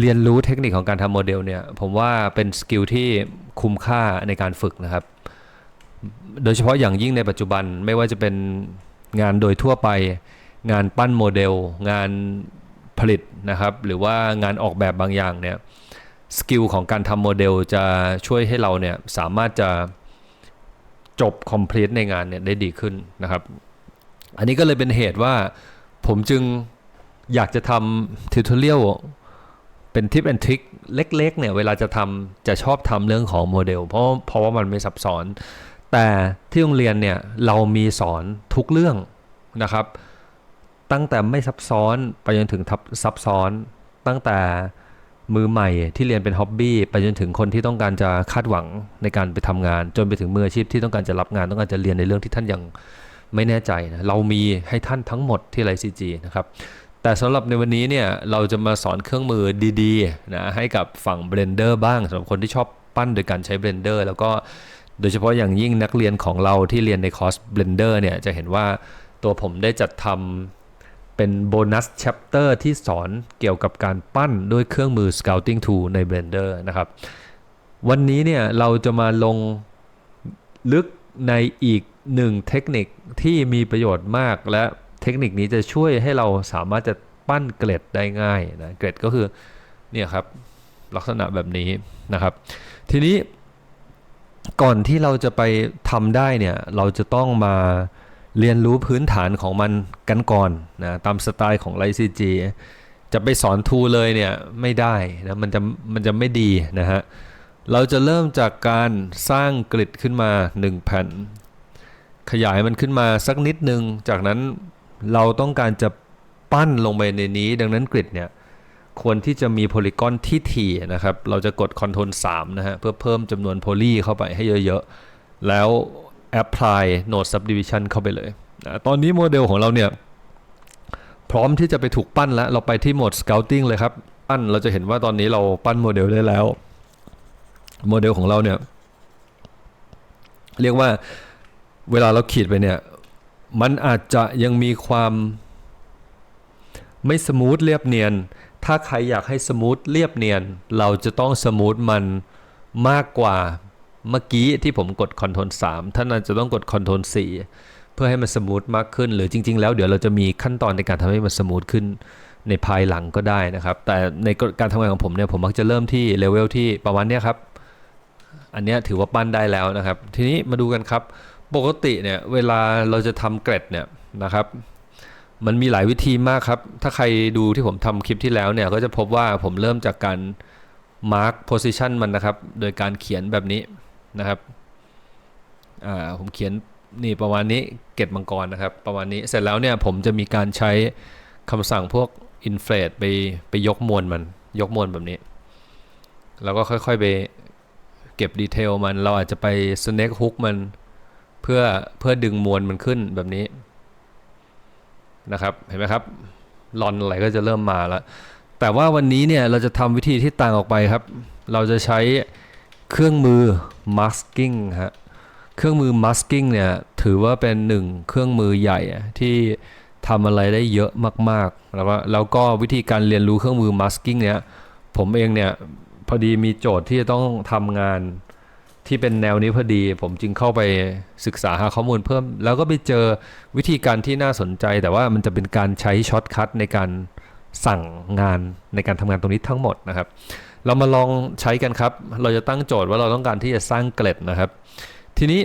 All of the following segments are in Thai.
เรียนรู้เทคนิคของการทำโมเดลเนี่ย ผมว่าเป็นสกิลที่คุ้มค่าในการฝึกนะครับ โดยเฉพาะอย่างยิ่งในปัจจุบันไม่ว่าจะเป็นงานโดยทั่วไป งานปั้นโมเดล งานผลิตนะครับ หรือว่างานออกแบบบางอย่างเนี่ยสกิลของการทำโมเดลจะช่วยให้เราเนี่ยสามารถจะจบ complete ในงานเนี่ยได้ดีขึ้นนะครับ อันนี้ก็เลยเป็นเหตุว่าผมจึงอยากจะทำ tutorial เป็นทิปแอนทริคเล็กๆเนี่ยเวลาจะทำจะชอบทำเรื่องของโมเดล เพราะเพราะว่ามันไม่ซับซ้อน แต่ที่โรงเรียนเนี่ยเรามีสอนทุกเรื่องนะครับ ตั้งแต่ไม่ซับซ้อนไปจนถึงทับซับซ้อนตั้งแต่มือใหม่ที่เรียนเป็นฮ็อบบี้ไปจนถึงคนที่ต้องการจะคาดหวังในการไปทำงาน จนไปถึงมืออาชีพที่ต้องการจะรับงานต้องการจะเรียนในเรื่องที่ท่านยังไม่แน่ใจนะเรามีให้ท่านทั้งหมดที่ไลซีจีนะครับ แต่สำหรับในวันนี้เนี่ยเราจะมาสอนเครื่องมือดีๆนะให้กับฝั่ง Blender บ้างสำหรับคนที่ชอบปั้นโดยการใช้ Blender แล้วก็โดยเฉพาะอย่างยิ่งนักเรียนของเราที่เรียนในคอร์ส Blender เนี่ยจะเห็นว่าตัวผมได้จัดทำเป็นโบนัส chapter ที่สอนเกี่ยวกับการปั้นด้วยเครื่องมือ Scouting Tool ใน Blender นะครับ วันนี้เนี่ยเราจะมาลงลึกในอีกหนึ่งเทคนิคที่มีประโยชน์มากและ ทคนิคนี้จะช่วยให้เราสามารถจะปั้นเกล็ดได้ง่ายนะเกล็ดก็คือเนี่ยครับลักษณะแบบนี้นะครับ ทีนี้ก่อนที่เราจะไปทำได้เนี่ยเราจะต้องมาเรียนรู้พื้นฐานของมันกันก่อนนะตามสไตล์ของไลซีจีจะไปสอนทูเลยเนี่ยไม่ได้นะมันจะมันจะไม่ดีนะฮะเราจะเริ่มจากการสร้างกริดขึ้นมา 1 แผ่น ขยายมันขึ้นมาสักนิดนึง จากนั้น เราต้องการจะปั้นลงไปในนี้ ดังนั้นกริดเนี่ยควรที่จะมีโพลีกอนที่ถี่นะครับ เราจะกด Ctrl 3 นะฮะ เพื่อเพิ่มจำนวนโพลีเข้าไปให้เยอะๆ แล้ว Apply Node Subdivision เข้าไปเลยนะตอนนี้โมเดลของเราเนี่ยพร้อมที่จะไปถูกปั้นแล้ว เราไปที่โหมด Scouting เลยครับ ปั้นเราจะเห็นว่าตอนนี้เราปั้นโมเดลได้แล้ว โมเดลของเราเนี่ย เรียกว่าเวลาเราขีดไปเนี่ย มันอาจจะยังมีความไม่สมูทเรียบเนียน ถ้าใครอยากให้สมูทเรียบเนียน เราจะต้องสมูทมันมากกว่าเมื่อกี้ที่ผมกด Ctrl 3 ท่านอาจจะต้องกด Ctrl 4 เพื่อให้มันสมูทมากขึ้น หรือจริง ๆ แล้วเดี๋ยวเราจะมีขั้นตอนในการทำให้มันสมูทขึ้นในภายหลังก็ได้นะครับ แต่ในการทำงานของผมเนี่ยผมมักจะเริ่มที่เลเวลที่ประมาณนี้ครับ อันนี้ถือว่าปั้นได้แล้วนะครับ ทีนี้มาดูกันครับ ปกติเนี่ยเวลาเราจะทำเกร็ดเนี่ยนะครับ มันมีหลายวิธีมากครับ ถ้าใครดูที่ผมทำคลิปที่แล้วเนี่ยก็จะพบว่าผมเริ่มจากการ mark position มันนะครับ โดยการเขียนแบบนี้นะครับอ่าผมเขียนนี่ประมาณนี้เกตมังกรนะครับ ประมาณนี้เสร็จแล้วเนี่ยผมจะมีการใช้คำสั่งพวก inflate ไปไปยกมวลมันยกมวลแบบนี้ แล้วก็ค่อยๆไปเก็บดีเทลมัน เราอาจจะไป snake hook มัน เพื่อเพื่อดึงมวลมันขึ้นแบบนี้นะครับ เห็นไหมครับลอนอะไรก็จะเริ่มมาแล้ว แต่ว่าวันนี้เนี่ยเราจะทำวิธีที่ต่างออกไปครับ เราจะใช้เครื่องมือ masking ฮะเครื่องมือ masking เนี่ยถือว่าเป็นหนึ่งเครื่องมือใหญ่ที่ทำอะไรได้เยอะมากๆแล้วก็แล้วก็วิธีการเรียนรู้เครื่องมือ masking เนี่ยผมเองเนี่ยพอดีมีโจทย์ที่จะต้องทำงาน ที่เป็นแนวนี้พอดี ผมจึงเข้าไปศึกษาหาข้อมูลเพิ่ม แล้วก็ไปเจอวิธีการที่น่าสนใจ แต่ว่ามันจะเป็นการใช้ช็อตคัทในการสั่งงานในการทำงานตรงนี้ทั้งหมดนะครับ เรามาลองใช้กันครับ เราจะตั้งโจทย์ว่าเราต้องการที่จะสร้างเกล็ดนะครับ ทีนี้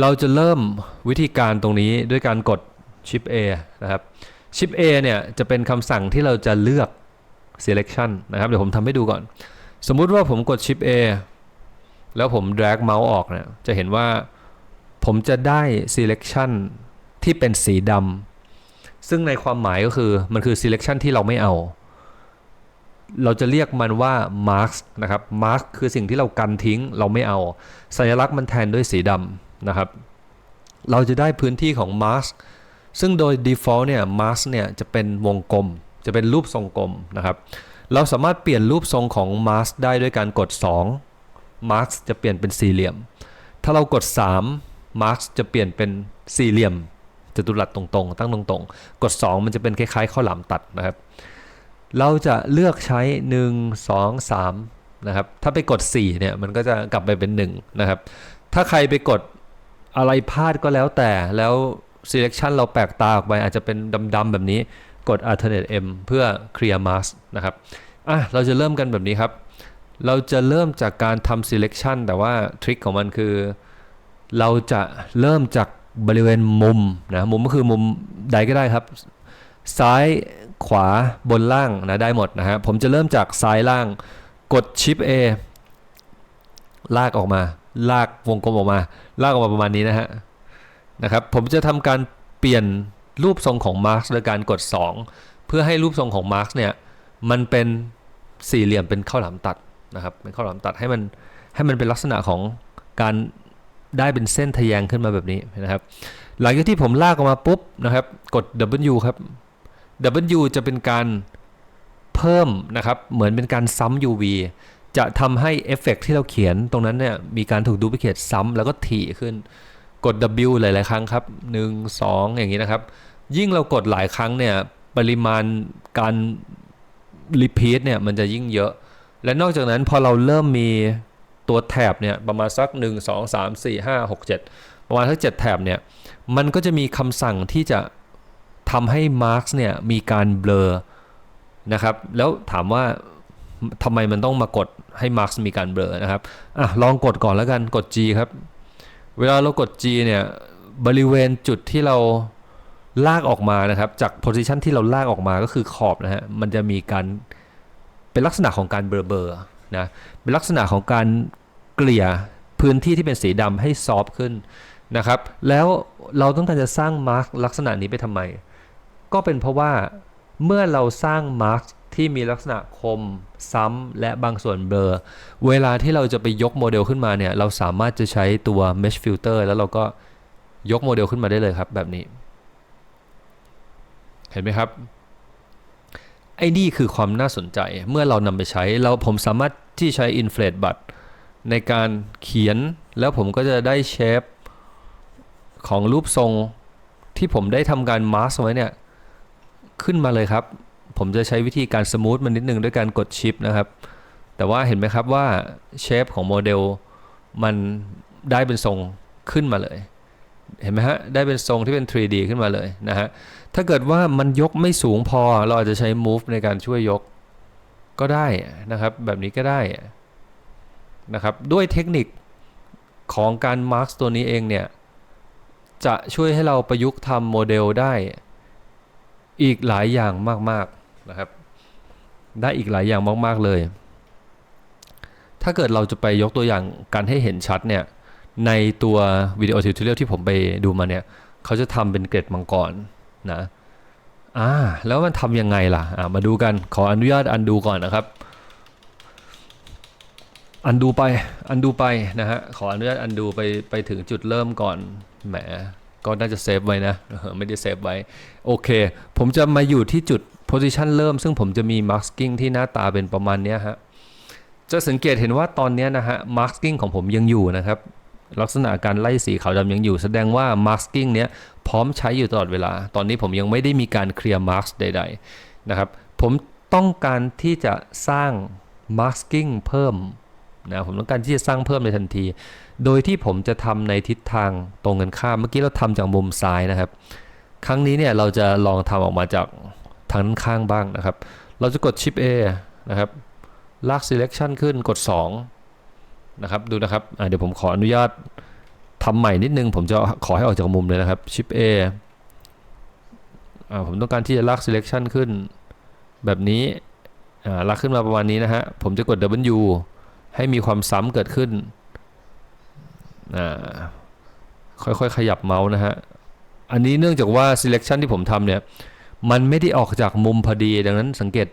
เราจะเริ่มวิธีการตรงนี้ด้วยการกด Shift A นะครับ Shift A เนี่ยจะเป็นคำสั่งที่เราจะเลือก selection นะครับ เดี๋ยวผมทำให้ดูก่อน สมมุติว่าผมกด Shift A แล้วผม drag เมาส์ออกเนี่ยจะเห็นว่าผมจะได้ selection ที่เป็นสีดำซึ่งในความหมายก็คือมันคือ selection ที่เราไม่เอา เราจะเรียกมันว่า mask นะครับ mask คือสิ่งที่เรากันทิ้งเราไม่เอา สัญลักษณ์มันแทนด้วยสีดำนะครับ เราจะได้พื้นที่ของ mask ซึ่งโดย default เนี่ย mask เนี่ยจะเป็นวงกลม จะเป็นรูปทรงกลมนะครับ เราสามารถเปลี่ยนรูปทรงของ mask ได้ด้วยการกด 2 mask จะเปลี่ยนเป็นสี่เหลี่ยม ถ้าเรากด 3 mask จะเปลี่ยนเป็นสี่เหลี่ยมจัตุรัสตรงๆ ตั้งตรงๆ กด 2 มันจะเป็นคล้ายๆข้าวหลามตัดนะครับ เราจะเลือกใช้ 1 2 3นะครับ ถ้าไปกด 4 เนี่ย มันก็จะกลับไปเป็น 1 นะครับ ถ้าใครไปกดอะไรพลาดก็แล้วแต่ แล้ว selection เราแปลกตาออกไป อาจจะเป็นดำๆแบบนี้ กด alternate M เพื่อ clear mask นะครับ อะ เราจะเริ่มกันแบบนี้ครับ เราจะเริ่มจากการทำ selection แต่ว่าทริคของมันคือ เราจะเริ่มจากบริเวณมุมนะมุมก็คือมุมใดก็ได้ครับ ซ้ายขวาบนล่างนะได้หมดนะฮะผมจะเริ่มจากซ้ายล่างกดชิป A ลากออกมา ลากวงกลมออกมา ลากออกมาประมาณนี้นะฮะนะครับผมจะทำการเปลี่ยนรูปทรงของมาร์กโดยการกด 2 เพื่อให้รูปทรงของมาร์กเนี่ยมันเป็นสี่เหลี่ยมเป็นข้าวหลามตัด นะครับเป็นข้าวหลามตัดให้มันให้มันเป็นลักษณะของการได้เป็นเส้นทะแยงขึ้นมาแบบนี้นะครับ หลังจากที่ผมลากออกมาปุ๊บนะครับ กด W ครับ W จะเป็นการเพิ่มนะครับ เหมือนเป็นการซ้ำ UV จะทำให้เอฟเฟกต์ที่เราเขียนตรงนั้นเนี่ยมีการถูกดูพิเคทซ้ำแล้วก็ถี่ขึ้นกด W หลาย ๆ ครั้งครับ 1 2 อย่างนี้นะครับ ยิ่งเรากดหลายครั้งเนี่ยปริมาณการรีพีทเนี่ยมันจะยิ่งเยอะ และนอกจากนั้นพอเราเริ่มมีตัวแถบเนี่ยประมาณสัก 1 2 3 4 5 6 7 ประมาณสัก7แถบเนี่ยมันก็จะมีคำสั่งที่จะทำให้ Marks เนี่ยมีการเบลอนะครับแล้วถามว่าทำไมมันต้องมากดให้ Marks มีการเบลอนะครับอะลองกดก่อนแล้วกันกด G ครับ เวลาเรากด G เนี่ยบริเวณจุดที่เราลากออกมานะครับ จาก position ที่เราลากออกมาก็คือขอบนะฮะมันจะมีการ เป็นลักษณะของการเบลอๆนะเป็นลักษณะของการเกลี่ยพื้นที่ที่เป็นสีดำให้ซอฟขึ้นนะครับ แล้วเราต้องการจะสร้างมาร์กลักษณะนี้ไปทำไม ก็เป็นเพราะว่าเมื่อเราสร้างมาร์กที่มีลักษณะคมซ้ำและบางส่วนเบลอเวลาที่เราจะไปยกโมเดลขึ้นมาเนี่ย เราสามารถจะใช้ตัว mesh filter แล้วเราก็ยกโมเดลขึ้นมาได้เลยครับแบบนี้ เห็นไหมครับ ไอ้นี่คือความน่าสนใจ เมื่อเรานำไปใช้เราผมสามารถที่ใช้ inflate bud ในการเขียนแล้วผมก็จะได้เชฟของรูปทรงที่ผมได้ทำการมาร์กไว้เนี่ย ขึ้นมาเลยครับ ผมจะใช้วิธีการสมูทมันนิดนึงด้วยการกดชิปนะครับ แต่ว่าเห็นไหมครับว่าเชฟของโมเดลมันได้เป็นทรงขึ้นมาเลย เห็นไหมฮะ ได้เป็นทรงที่เป็น 3D ขึ้นมาเลยนะฮะ ถ้าเกิดว่ามันยกไม่สูงพอเราอาจจะใช้ move ในการช่วยยกก็ได้นะครับแบบนี้ก็ได้นะครับด้วยเทคนิคของการ mark ตัวนี้เองเนี่ยจะช่วยให้เราประยุกต์ทำโมเดลได้อีกหลายอย่างมากๆนะครับ ได้อีกหลายอย่างมากๆเลย ถ้าเกิดเราจะไปยกตัวอย่างการให้เห็นชัดเนี่ยในตัววิดีโอทิวทอเรียลที่ผมไปดูมาเนี่ยเขาจะทำเป็นเกร็ดมังกร นะอ่าแล้วมันทำยังไงล่ะอ่ามาดูกันขออนุญาตอันดูก่อนนะครับ อันดูไปอันดูไปนะฮะขออนุญาตอันดูไปไปถึงจุดเริ่มก่อนแหมก็น่าจะเซฟไว้นะไม่ได้เซฟไว้ โอเค ผมจะมาอยู่ที่จุด position เริ่ม ซึ่งผมจะมี masking ที่หน้าตาเป็นประมาณนี้ฮะจะสังเกตเห็นว่าตอนนี้นะฮะ masking ของผมยังอยู่นะครับ ลักษณะการไล่สีขาวดำยังอยู่ แสดงว่า masking เนี้ย พร้อมใช้อยู่ตลอดเวลา ตอนนี้ผมยังไม่ได้มีการเคลียร์ mask ใดๆนะครับ ผมต้องการที่จะสร้าง masking เพิ่มนะผมต้องการที่จะสร้างเพิ่มในทันที โดยที่ผมจะทำในทิศทางตรงกันข้าม เมื่อกี้เราทำจากมุมซ้ายนะครับ ครั้งนี้เนี่ยเราจะลองทำออกมาจากทางด้านข้างบ้างนะครับ เราจะกด Shift A นะครับ ลาก selection ขึ้นกด 2 นะครับ ดูนะครับเดี๋ยวผมขออนุญาต ทำใหม่นิดนึง ผมจะขอให้ออกจากมุมเลยนะครับ Shift A ผมต้องการที่จะลาก selection ขึ้น แบบนี้ลากขึ้นมาประมาณนี้นะฮะ ผมจะกด W ให้มีความซ้ำเกิดขึ้นค่อยๆ ขยับเมาส์นะฮะ อันนี้เนื่องจากว่า selection ที่ผมทำเนี่ย มันไม่ได้ออกจากมุมพอดี ดังนั้นสังเกต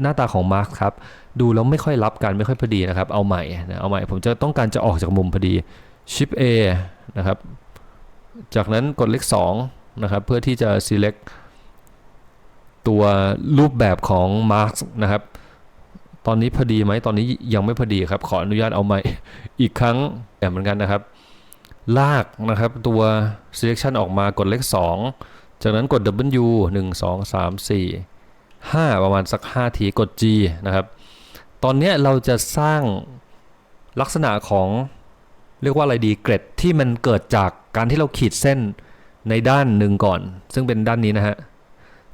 หน้าตาของมาร์คครับ ดูแล้วไม่ค่อยรับกันไม่ค่อยพอดีนะครับ เอาใหม่นะเอาใหม่ ผมจะต้องการจะออกจากมุมพอดี Shift A นะครับ จากนั้นกดเลข2นะครับ เพื่อที่จะ select ตัวรูปแบบของ Mark นะครับ ตอนนี้พอดีไหมตอนนี้ยังไม่พอดีครับ ขออนุญาตเอาใหม่อีกครั้งแบบเหมือนกันนะครับ ลากนะครับตัว selection ออกมากดเลข 2 จากนั้นกด W 1 2 3 4 5 ประมาณสัก 5 ทีกด G นะครับ ตอนนี้เราจะสร้างลักษณะของ เรียกว่าอะไรดีเกร็ดที่มันเกิดจากการที่เราขีดเส้นในด้านหนึ่งก่อน ซึ่งเป็นด้านนี้นะฮะ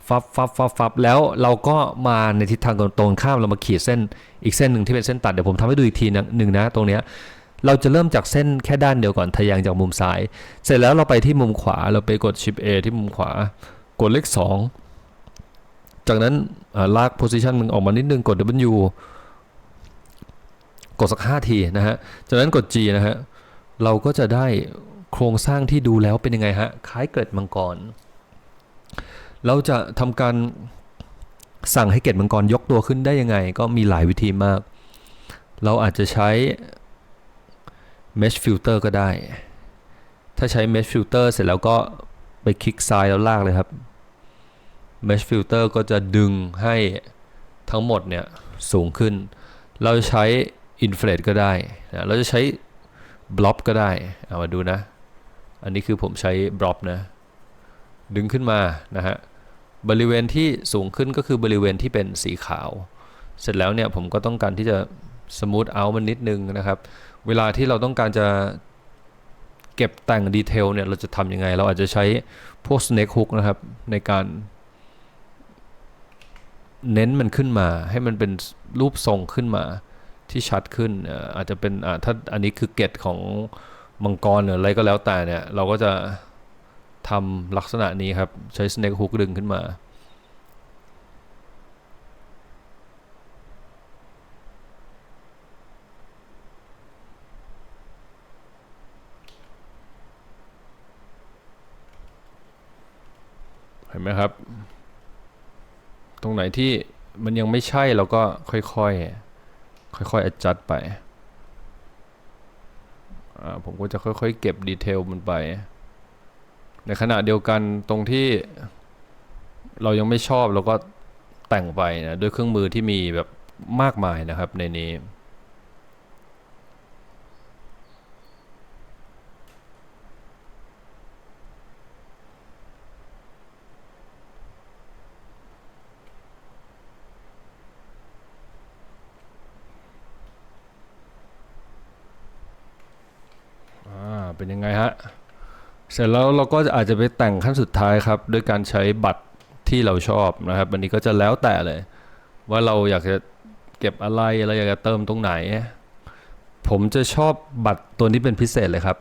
ฟับฟับฟับฟับแล้วเราก็มาในทิศทางตรงข้ามเรามาขีดเส้นอีกเส้นหนึ่งที่เป็นเส้นตัดเดี๋ยวผมทำให้ดูอีกทีหนึ่งนะตรงเนี้ยเราจะเริ่มจากเส้นแค่ด้านเดียวก่อนทะแยงจากมุมซ้าย เสร็จแล้วเราไปที่มุมขวาเราไปกด Shift A ที่มุมขวากดเลข 2 จากนั้นลาก position มันออกมานิดนึงกด W กดสัก 5 ทีนะฮะ จากนั้นกด G นะฮะ เราก็จะได้โครงสร้างที่ดูแล้วเป็นยังไงฮะคล้ายเกล็ดมังกร เราจะทำการสั่งให้เกล็ดมังกรยกตัวขึ้นได้ยังไง ก็มีหลายวิธีมาก เราอาจจะใช้ mesh filter ก็ได้ ถ้าใช้ mesh filter เสร็จแล้วก็ไปคลิกซ้ายแล้วลากเลยครับ mesh filter ก็จะดึงให้ทั้งหมดเนี่ยสูงขึ้น เราจะใช้ inflate ก็ได้นะเราจะใช้ blob ก็ได้ เอามาดูนะ อันนี้คือผมใช้ blob นะ ดึงขึ้นมานะฮะ บริเวณที่สูงขึ้นก็คือบริเวณที่เป็นสีขาว เสร็จแล้วเนี่ยผมก็ต้องการที่จะ smooth out มันนิดนึงนะครับ เวลาที่เราต้องการจะเก็บแต่งดีเทลเนี่ยเราจะทำยังไง เราอาจจะใช้พวก snake hook นะครับ ในการเน้นมันขึ้นมาให้มันเป็นรูปทรงขึ้นมา ที่ชัดขึ้นอาจจะเป็นถ้าอันนี้คือเกตของมังกรหรืออะไรก็แล้วแต่เนี่ยเราก็จะทำลักษณะนี้ครับ ใช้ snake hook ดึงขึ้นมาเห็นไหมครับ ตรงไหนที่มันยังไม่ใช่เราก็ค่อยๆ ค่อยๆ adjust ไปอ่าผมก็จะค่อยๆ เก็บดีเทลมันไป ในขณะเดียวกันตรงที่เรายังไม่ชอบเราก็แต่งไปนะด้วยเครื่องมือที่มีแบบมากมายนะครับในนี้ เป็นยังไงฮะ เสร็จแล้วเราก็อาจจะไปแต่งขั้นสุดท้ายครับ ด้วยการใช้บัตรที่เราชอบนะครับอันนี้ก็จะแล้วแต่เลย ว่าเราอยากจะเก็บอะไรเราอยากจะเติมตรงไหน ผมจะชอบบัตรตัวนี้เป็นพิเศษเลยครับ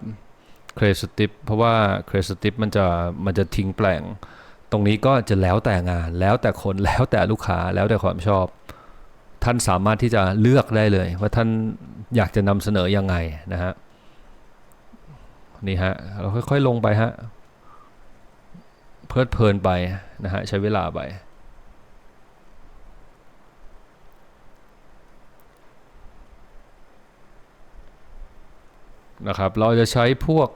เครสติปเพราะว่าเครสติปมันจะมันจะทิ้งแปลง ตรงนี้ก็จะแล้วแต่งาน แล้วแต่คนแล้วแต่ลูกค้าแล้วแต่ความชอบ ท่านสามารถที่จะเลือกได้เลย ว่าท่านอยากจะนำเสนอยังไงนะฮะ นี่ฮะ เราค่อยๆลงไปฮะ เพลิดเพลินไปนะฮะ ใช้เวลาไปนะครับ เราจะใช้พวก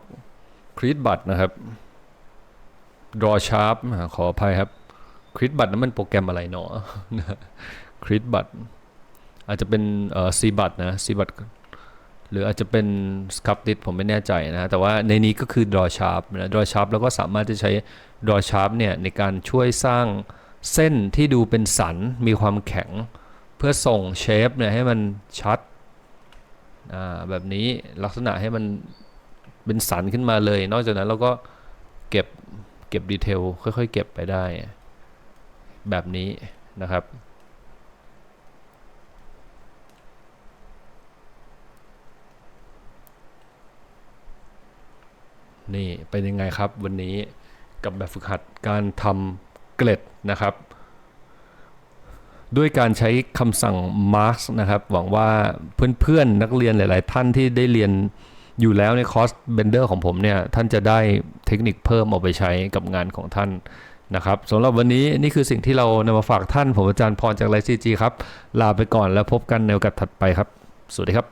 ครีดบัตนะครับ draw sharp ขออภัยครับครีดบัตนั้นมันโปรแกรมอะไรเนาะครีดบัตอาจจะเป็นซีบัตนะซีบัต หรืออาจจะเป็น sculpted ผมไม่แน่ใจนะแต่ว่าในนี้ก็คือ draw sharp นะ draw sharp แล้วก็สามารถจะใช้ draw sharp เนี่ยในการช่วยสร้างเส้นที่ดูเป็นสันมีความแข็ง เพื่อส่งเชฟเนี่ยให้มันชัดแบบนี้ลักษณะให้มันเป็นสันขึ้นมาเลย นอกจากนั้นเราก็เก็บเก็บดีเทลค่อยๆ เก็บไปได้ แบบนี้นะครับ นี่เป็นยังไงครับวันนี้กับแบบฝึกหัดการทำเกล็ดนะครับ ด้วยการใช้คำสั่ง mark นะครับ หวังว่าเพื่อนๆ นักเรียนหลาย ๆ ท่านที่ได้เรียนอยู่แล้วในคอร์ส Blender ของผมเนี่ย ท่านจะได้เทคนิคเพิ่มเอาไปใช้กับงานของท่านนะครับสำหรับวันนี้นี่คือสิ่งที่เรานำมาฝากท่าน ผมอาจารย์พรจากไลซีจีครับ ลาไปก่อนแล้วพบกันในโอกาสถัดไปครับ สวัสดีครับ